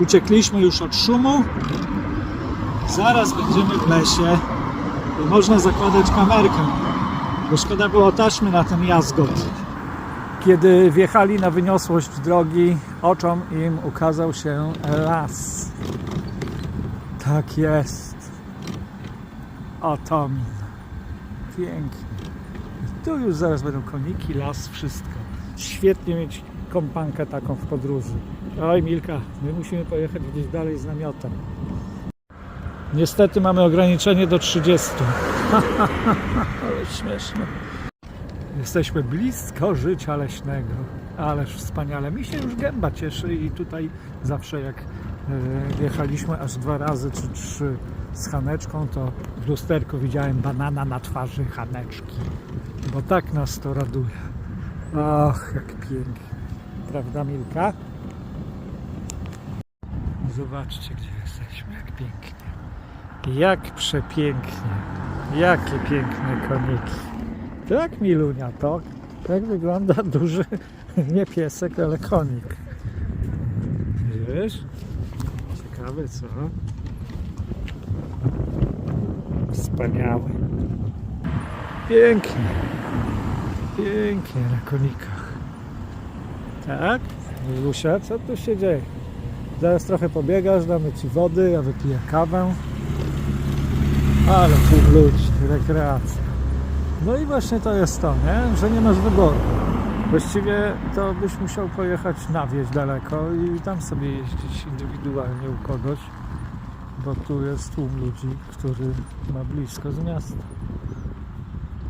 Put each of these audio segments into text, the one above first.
Uciekliśmy już od szumu. Zaraz będziemy w lesie i można zakładać kamerkę. Bo szkoda było taśmy na ten jazgot. Kiedy wjechali na wyniosłość drogi, oczom im ukazał się las. Tak jest. Otomin. Pięknie. Tu już zaraz będą koniki, las, wszystko. Świetnie mieć kompankę taką w podróży. Oj Milka, my musimy pojechać gdzieś dalej z namiotem. Niestety mamy ograniczenie do 30. Ale śmieszne. Jesteśmy blisko życia leśnego. Ależ wspaniale. Mi się już gęba cieszy i tutaj zawsze jak e, jechaliśmy aż dwa razy czy trzy z Haneczką, to w lusterku widziałem banana na twarzy Haneczki. Bo tak nas to raduje. Och, jak pięknie. Prawda Milka? Zobaczcie, gdzie jesteśmy, jak pięknie. Jak przepięknie. Jakie piękne koniki. Tak, Milunia, to tak wygląda duży, nie piesek, ale konik. Wiesz? Ciekawe, co? Wspaniały. Pięknie. Pięknie na konikach. Tak? Milusia, co tu się dzieje? Zaraz trochę pobiegasz, damy Ci wody, ja wypiję kawę. Ale tu ludzi, rekreacja. No i właśnie to jest to, nie? że nie masz wyboru. Właściwie to byś musiał pojechać na wieś daleko i tam sobie jeździć indywidualnie u kogoś, bo tu jest tłum ludzi, który ma blisko z miasta.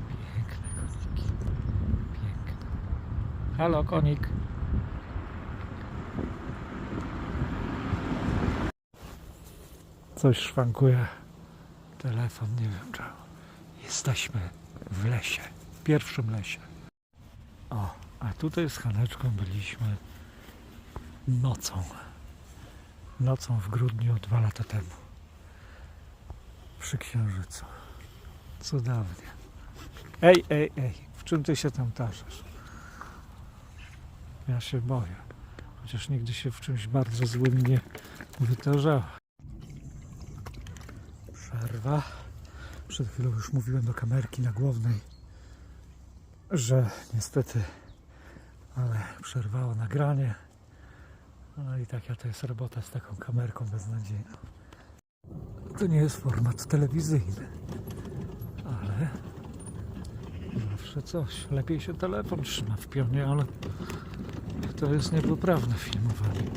Piękne koniki. Piękne. Halo, konik. Coś szwankuje. Telefon, nie wiem czemu. Jesteśmy w lesie, w pierwszym lesie. O, a tutaj z Haneczką byliśmy nocą. Nocą w grudniu dwa lata temu. Przy Księżycu. Cudownie. Ej, ej, ej, w czym ty się tam tarzasz? Ja się boję. Chociaż nigdy się w czymś bardzo złym nie wytarzałem. Przed chwilą już mówiłem do kamerki na głównej, że niestety, ale przerwało nagranie. No i taka to jest robota z taką kamerką beznadziejną. To nie jest format telewizyjny, ale zawsze coś. Lepiej się telefon trzyma w pionie, ale to jest niepoprawne filmowanie.